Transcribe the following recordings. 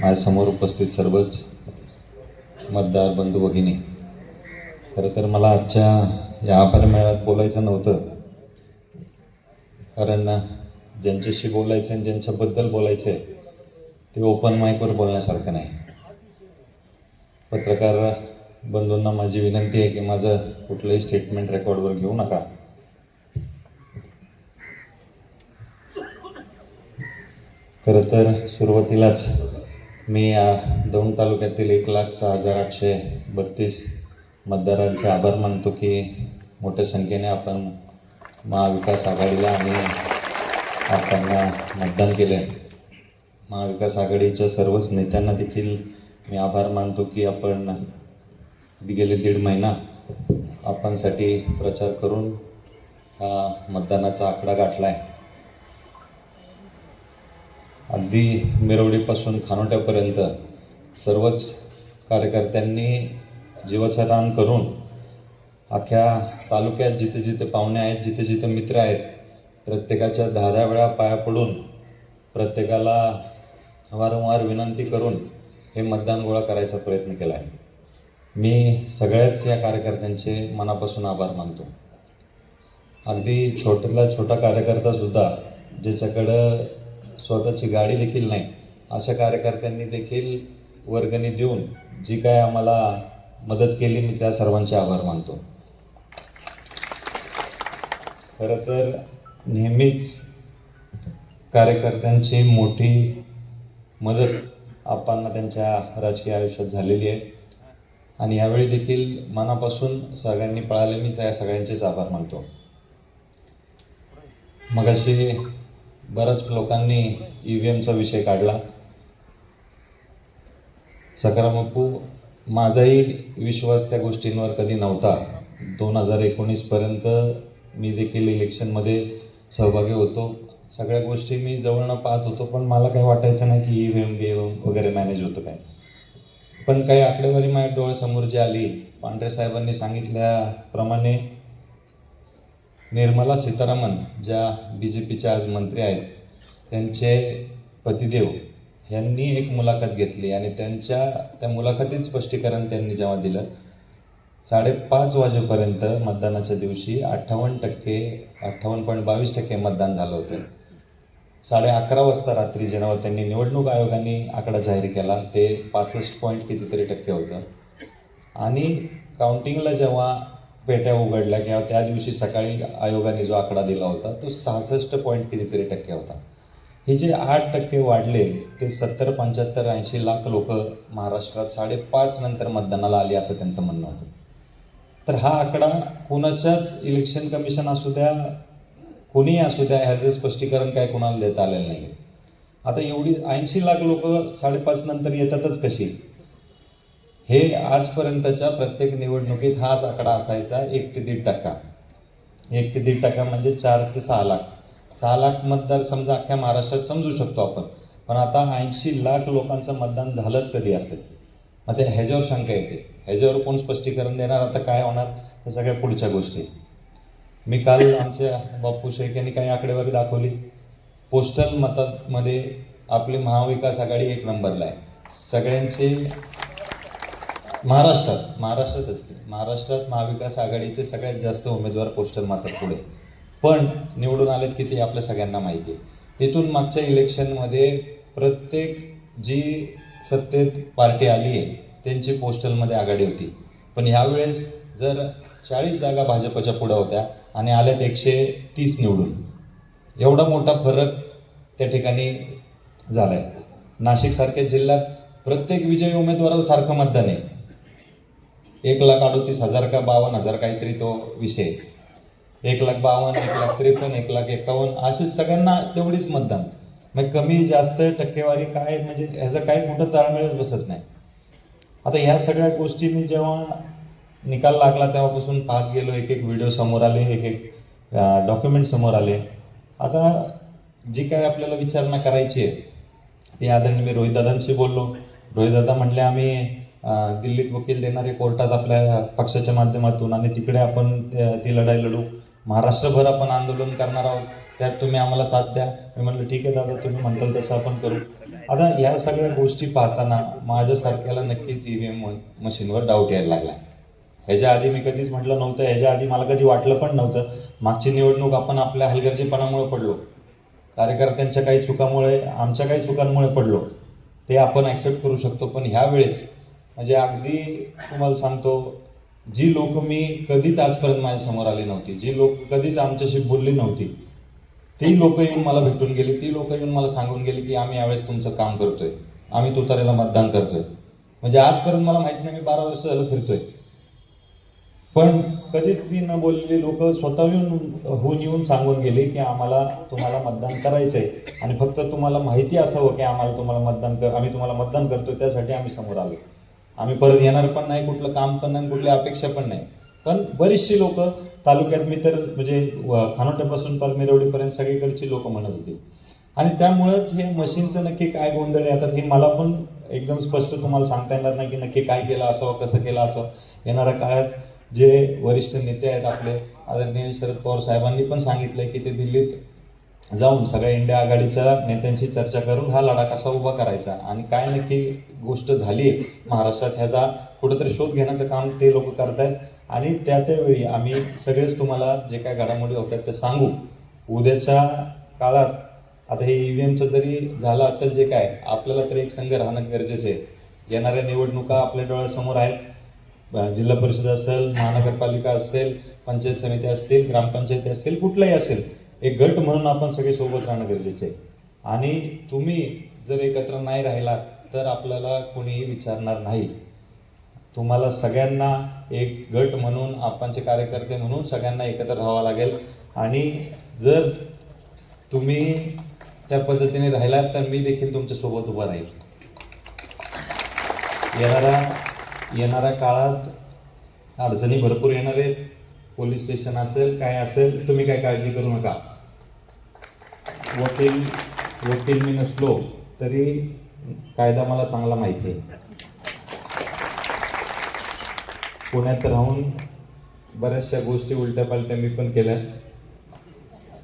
माझ्यासमोर उपस्थित सर्वच मतदार बंधू भगिनी. खरं तर मला आजच्या या आभार मेळाव्यात बोलायचं नव्हतं. कारण ज्यांच्याशी बोलायचं आणि ज्यांच्याबद्दल बोलायचं आहे ते ओपन माईकवर बोलण्यासारखं नाही. पत्रकार बंधूंना माझी विनंती आहे की माझं कुठलंही स्टेटमेंट रेकॉर्डवर घेऊ नका. खरं तर सुरुवातीलाच मी दोन तालुक्यातील एक लाख सहा हजार आठशे बत्तीस मतदारांचे आभार मानतो की मोठ्या संख्येने आपण महाविकास आघाडीला आणि आपल्याला मतदान केले. महाविकास आघाडीच्या सर्वच नेत्यांना देखील मी आभार मानतो की आपण गेले दीड महिना आपणसाठी प्रचार करून हा मतदानाचा आकडा गाठला आहे अगदी मिरवडीपासून खानोट्यापर्यंत सर्वच कार्यकर्त्यांनी जीवाचं दान करून अख्ख्या तालुक्यात जिथे जिथे पाहुणे आहेत जिथे जिथे मित्र आहेत प्रत्येकाच्या दहा दहा वेळा पाया पडून प्रत्येकाला वारंवार विनंती करून हे मतदान गोळा करायचा प्रयत्न केला आहे. मी सगळ्याच या कार्यकर्त्यांचे मनापासून आभार मानतो. अगदी छोट्याला छोटा कार्यकर्तासुद्धा ज्याच्याकडं स्वतःची गाडी देखील नाही. अशा कार्यकर्त्यांनी देखील वर्गणी देऊन जी काय आम्हाला मदत केली मी त्या सर्वांचे आभार मानतो. खरं तर नेहमीच कार्यकर्त्यांची मोठी मदत आपांना त्यांच्या राजकीय आयुष्यात झालेली आहे. आणि यावेळी देखील मनापासून सगळ्यांनी पळाले मी त्या सगळ्यांचेच आभार मानतो. मगाशी बऱ्याच लोकांनी ई व्ही एमचा विषय काढला. सकारात्मक माझाही विश्वास त्या गोष्टींवर कधी नव्हता. दोन हजार एकोणीसपर्यंत मी देखील इलेक्शनमध्ये सहभागी होतो. सगळ्या गोष्टी मी जवळनं पाहत होतो पण मला काही वाटायचं नाही की E V M B M वगैरे मॅनेज होतं काय. पण काही आकडेवारी माझ्या डोळ्यासमोर जी आली पांढरे साहेबांनी सांगितल्याप्रमाणे निर्मला सीतारामन ज्या बी जे पीच्या आज मंत्री आहेत त्यांचे पतिदेव यांनी एक मुलाखत घेतली आणि त्यांच्या त्या मुलाखतीत स्पष्टीकरण त्यांनी जेव्हा दिलं साडेपाच वाजेपर्यंत मतदानाच्या दिवशी अठ्ठावन्न टक्के अठ्ठावन्न पॉईंट बावीस टक्के मतदान झालं होतं. साडे अकरा वाजता रात्री जेव्हा त्यांनी निवडणूक आयोगाने आकडा जाहीर केला ते पासष्ट पॉईंट कितीतरी टक्के होतं. आणि काउंटिंगला जेव्हा पेट्या उघडल्या किंवा त्या दिवशी सकाळी आयोगाने जो आकडा दिला होता तो सहासष्ट पॉईंट कितीतरी टक्के होता. हे जे आठ टक्के वाढले ते सत्तर पंच्याहत्तर ऐंशी लाख लोक महाराष्ट्रात साडेपाच नंतर मतदानाला आली असं त्यांचं म्हणणं होतं. तर हा आकडा कोणाच्याच इलेक्शन कमिशन असू द्या कोणीही असू द्या ह्याचं स्पष्टीकरण काय कोणाला देता आलेलं नाही आता एवढी ऐंशी लाख लोक साडेपाच नंतर येतातच कशी? हे आजपर्यंतच्या प्रत्येक निवडणुकीत हाच आकडा असायचा एक ते दीड टक्का. एक ते दीड टक्का म्हणजे चार ते सहा लाख. सहा लाख मतदार समजा अख्ख्या महाराष्ट्रात समजू शकतो आपण पण आता ऐंशी लाख लोकांचं मतदान झालंच कधी असेल? मग ते ह्याच्यावर शंका येते. ह्याच्यावर कोण स्पष्टीकरण देणार? आता काय होणार? त्या सगळ्या पुढच्या गोष्टी. मी काल आमच्या बापू शेख यांनी काही आकडेवारी दाखवली. पोस्टल मतामध्ये आपली महाविकास आघाडी एक नंबरला आहे. सगळ्यांचे महाराष्ट्रात महाराष्ट्रातच महाराष्ट्रात महाविकास आघाडीचे सगळ्यात जास्त उमेदवार पोस्टर मात्र पुढे. पण निवडून आलेत की ते आपल्या सगळ्यांना माहिती आहे. इथून मागच्या इलेक्शनमध्ये प्रत्येक जी सत्तेत पार्टी आली आहे त्यांची पोस्टलमध्ये आघाडी होती. पण ह्यावेळेस जर चाळीस जागा भाजपच्या पुढं होत्या आणि आल्यात एकशे तीस निवडून एवढा मोठा फरक त्या ठिकाणी झाला आहे नाशिकसारख्या जिल्ह्यात प्रत्येक विजयी उमेदवाराला सारखं मतदान आहे. एक लाख अडोतीस हजार का बावन्न हजार काहीतरी तो विषय. एक लाख बावन्न एक लाख त्रेपन्न एक लाख एकावन्न असे सगळ्यांना तेवढीच मतदान. मग कमी जास्त टक्केवारी काय म्हणजे ह्याचं काही कुठं ताळमेळच बसत नाही. आता ह्या सगळ्या गोष्टी मी जेव्हा निकाल लागला तेव्हापासून पाहत गेलो एक एक व्हिडिओ समोर आले एक एक डॉक्युमेंट समोर आले. आता जी काय आपल्याला विचारणा करायची आहे ती आदरणीय मी रोहितदादांशी बोललो. रोहितदादा म्हणले आम्ही दिल्लीत वकील देणारे कोर्टात आपल्या पक्षाच्या माध्यमातून आणि तिकडे आपण ती लढाई लढू. महाराष्ट्रभर आपण आंदोलन करणार आहोत. त्यात तुम्ही आम्हाला साथ द्या. मी म्हणलं ठीक आहे दादा तुम्ही म्हणताल तसं आपण करू. आता या सगळ्या गोष्टी पाहताना माझ्यासारख्याला नक्कीच ई व्ही एम मशीनवर डाऊट यायला लागला. ह्याच्या आधी मी कधीच म्हटलं नव्हतं. ह्याच्या आधी मला कधी वाटलं पण नव्हतं. मागची निवडणूक आपण आपल्या हलगर्जीपणामुळे पडलो. कार्यकर्त्यांच्या काही चुकामुळे आमच्या काही चुकांमुळे पडलो. ते आपण ॲक्सेप्ट करू शकतो. पण ह्या वेळेस म्हणजे अगदी तुम्हाला सांगतो जी लोक मी कधीच आजपर्यंत माझ्यासमोर आली नव्हती जी लोक कधीच आमच्याशी बोलली नव्हती ती लोक येऊन मला भेटून गेली ती लोक येऊन मला सांगून गेली की आम्ही यावेळेस तुमचं काम करतोय आम्ही तुतारेला मतदान करतोय. म्हणजे आजपर्यंत मला माहिती नाही मी बारा वर्ष झालं फिरतोय. पण कधीच ती न बोललेली लोक स्वतः येऊन होऊन येऊन सांगून गेले की आम्हाला तुम्हाला मतदान करायचं आहे आणि फक्त तुम्हाला माहिती असावं की आम्हाला तुम्हाला मतदान कर आम्ही तुम्हाला मतदान करतो त्यासाठी आम्ही समोर आलो. आम्ही परत येणार पण नाही कुठलं काम पण नाही कुठली अपेक्षा पण नाही. पण बरीचशी लोक तालुक्यात मी तर म्हणजे खानोट्यापासून परमेरवडीपर्यंत सगळीकडची लोक म्हणत होती. आणि त्यामुळंच हे मशीनचं नक्की काय गोंधळ येतात हे मला पण एकदम स्पष्ट तुम्हाला सांगता येणार नाही की नक्की काय केलं असावं कसं केलं असावं. येणाऱ्या काळात जे वरिष्ठ नेते आहेत आपले आदरणीय शरद पवार साहेबांनी पण सांगितलं की ते दिल्लीत जाऊन सगळ्या इंडिया आघाडीच्या नेत्यांशी चर्चा करून हा लढा कसा उभा करायचा आणि काय नक्की गोष्ट झाली आहे महाराष्ट्रात ह्याचा कुठंतरी शोध घेण्याचं काम ते लोक करतायत. आणि त्या त्यावेळी आम्ही सगळेच तुम्हाला जे काय घडामोडी होत्या ते सांगू. उद्याच्या काळात आता हे ई व्ही एमचं जरी झालं असेल जे काय आपल्याला तरी एक संघ राहणं गरजेचं आहे. येणाऱ्या निवडणुका आपल्या डोळ्यासमोर आहेत. जिल्हा परिषद असेल महानगरपालिका असेल पंचायत समिती असतील ग्रामपंचायती असतील कुठलाही असेल एक गट म्हणून आपण सगळे सोबत राहणं गरजेचं आहे. आणि तुम्ही जर एकत्र नाही राहिलात तर आपल्याला कोणीही विचारणार नाही. तुम्हाला सगळ्यांना एक गट म्हणून आपणचे कार्यकर्ते म्हणून सगळ्यांना एकत्र राहावं लागेल. आणि जर तुम्ही त्या पद्धतीने राहिलात तर मी देखील तुमच्यासोबत उभा राहील. येणाऱ्या येणाऱ्या काळात अडचणी भरपूर येणार आहेत. पोलीस स्टेशन असेल काय असेल तुम्ही काय काळजी करू नका. वकील वकील मी नसलो तरी कायदा मला चांगला माहिती आहे. पुण्यात राहून बऱ्याचशा गोष्टी उलट्या पालट्या मी पण केल्या.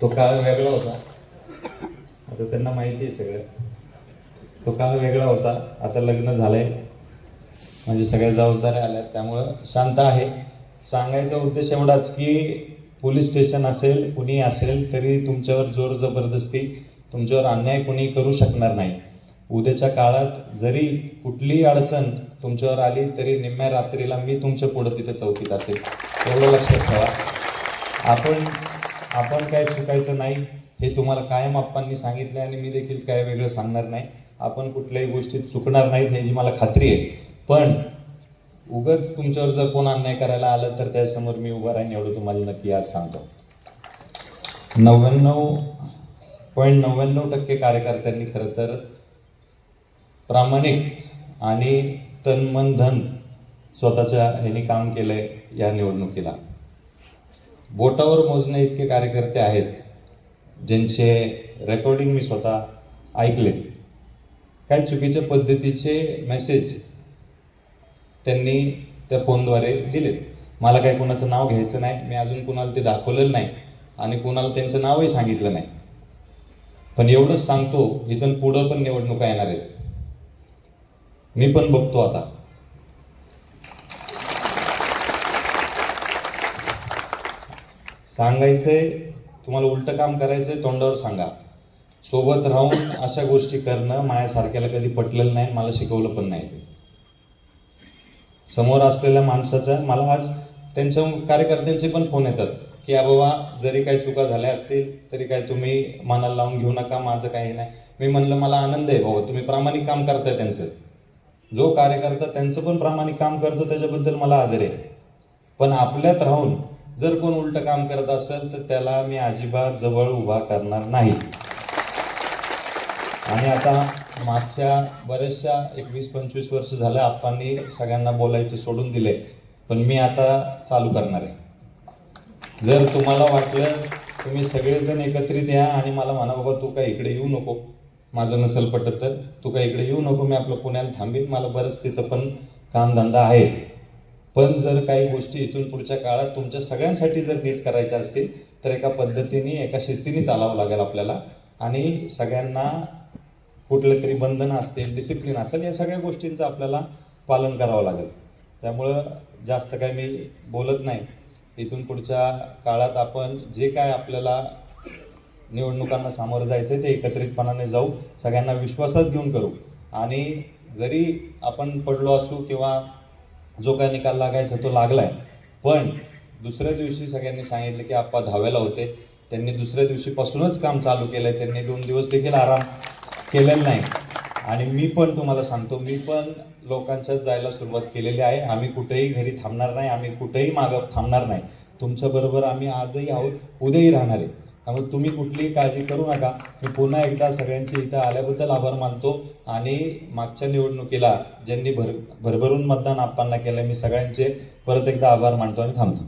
तो काळ वेगळा होता. आता त्यांना माहिती आहे सगळं. तो काळ वेगळा होता. आता लग्न झालं आहे म्हणजे सगळ्या जबाबदाऱ्या आल्या त्यामुळं शांत आहे. सांगायचा उद्देश एवढाच की पोलीस स्टेशन असेल कुणी असेल तरी तुमच्यावर जोर जबरदस्ती तुमच्यावर अन्याय कुणी करू शकणार नाही. उद्याच्या काळात जरी कुठलीही अडचण तुमच्यावर आली तरी निम्म्या रात्रीला मी तुमच्या पुढं तिथे चौकीत असेल. एवढं लक्षात ठेवा. आपण आपण काय चुकायचं नाही हे तुम्हाला कायम आप्पांनी सांगितलं आणि मी देखील काय वेगळं सांगणार नाही. आपण कुठल्याही गोष्टीत चुकणार नाहीत ह्याची मला खात्री आहे. पण उगच तुमच्यावर जर कोण अन्याय करायला आलं तर त्यासमोर मी उभा राहीन एवढं तुम्हाला नक्की आज सांगतो. नव्याण्णव पॉईंट नव्याण्णव टक्के कार्यकर्त्यांनी खरं तर प्रामाणिक आणि तन मन धन स्वतःच्या ह्याने काम केलंय या निवडणुकीला. बोटावर मोजणे इतके कार्यकर्ते आहेत ज्यांचे रेकॉर्डिंग मी स्वतः ऐकले. काही चुकीच्या पद्धतीचे मेसेज त्यांनी त्या फोनद्वारे दिले मला काही कोणाचं नाव घ्यायचं नाही मी अजून कुणाला ते दाखवलेलं नाही आणि कोणाला त्यांचं नावही सांगितलं नाही. पण एवढंच सांगतो इथून पुढं पण निवडणुका येणार आहेत. मी पण बघतो आता. सांगायचंय तुम्हाला उलटं काम करायचंय तोंडावर सांगा. सोबत राहून अशा गोष्टी करणं माझ्यासारख्याला कधी पटलेलं नाही मला शिकवलं पण नाही समोर असलेल्या माणसाचा मला आज त्यांच्या कार्यकर्त्यांचे पण फोन येतात की या बाबा जरी काही चुका झाल्या असतील तरी काय तुम्ही मनाला लावून घेऊ नका माझं काही नाही. मी म्हणलं मला आनंद आहे भाऊ तुम्ही प्रामाणिक काम करताय त्यांचं. जो कार्यकर्ता त्यांचं पण प्रामाणिक काम करतो त्याच्याबद्दल मला आदर आहे. पण आपल्यात राहून जर कोण उलटं काम करत असेल तर त्याला मी अजिबात जवळ उभा करणार नाही. आणि आता मागच्या बऱ्याचशा एकवीस पंचवीस वर्ष झालं आप्पांनी सगळ्यांना बोलायचं सोडून दिले पण मी आता चालू करणार आहे. जर तुम्हाला वाटलं तुम्ही सगळेजण एकत्रित या आणि मला म्हणा बाबा तू काय इकडे येऊ नको माझं नसेल पटत तर. तू काय इकडे येऊ नको मी आपलं पुण्याला थांबेन. मला बरंच तिथं पण कामधंदा आहे. पण जर काही गोष्टी इथून पुढच्या काळात तुमच्या सगळ्यांसाठी जर नीट करायच्या असतील तर एका पद्धतीने एका शिस्तीने चालावं लागेल आपल्याला. आणि सगळ्यांना कुठलं तरी बंधनं असतील डिसिप्लिन असेल या सगळ्या गोष्टींचं आपल्याला पालन करावं लागेल. त्यामुळं जास्त काय मी बोलत नाही. इथून पुढच्या काळात आपण जे काय आपल्याला निवडणुकांना सामोरं जायचं ते एकत्रितपणाने जाऊ सगळ्यांना विश्वासात घेऊन करू. आणि जरी आपण पडलो असू किंवा जो काय निकाल लागायचा तो लागलाय पण दुसऱ्या दिवशी सगळ्यांनी सांगितलं की आप्पा दहाव्याला होते. त्यांनी दुसऱ्या दिवशीपासूनच काम चालू केलंय. त्यांनी दोन दिवस देखील आराम केलेलं नाही. आणि मी पण तुम्हाला सांगतो मी पण लोकांच्यात जायला सुरुवात केलेली आहे. आम्ही कुठेही घरी थांबणार नाही आम्ही कुठेही मागं थांबणार नाही. तुमच्याबरोबर आम्ही आजही आहोत उद्याही राहणार आहे. त्यामुळे तुम्ही कुठलीही काळजी करू नका. मी पुन्हा एकदा सगळ्यांचे इथं आल्याबद्दल आभार मानतो. आणि मागच्या निवडणुकीला ज्यांनी भर भरभरून मतदान आप्पांना केलं मी सगळ्यांचे परत एकदा आभार मानतो आणि थांबतो.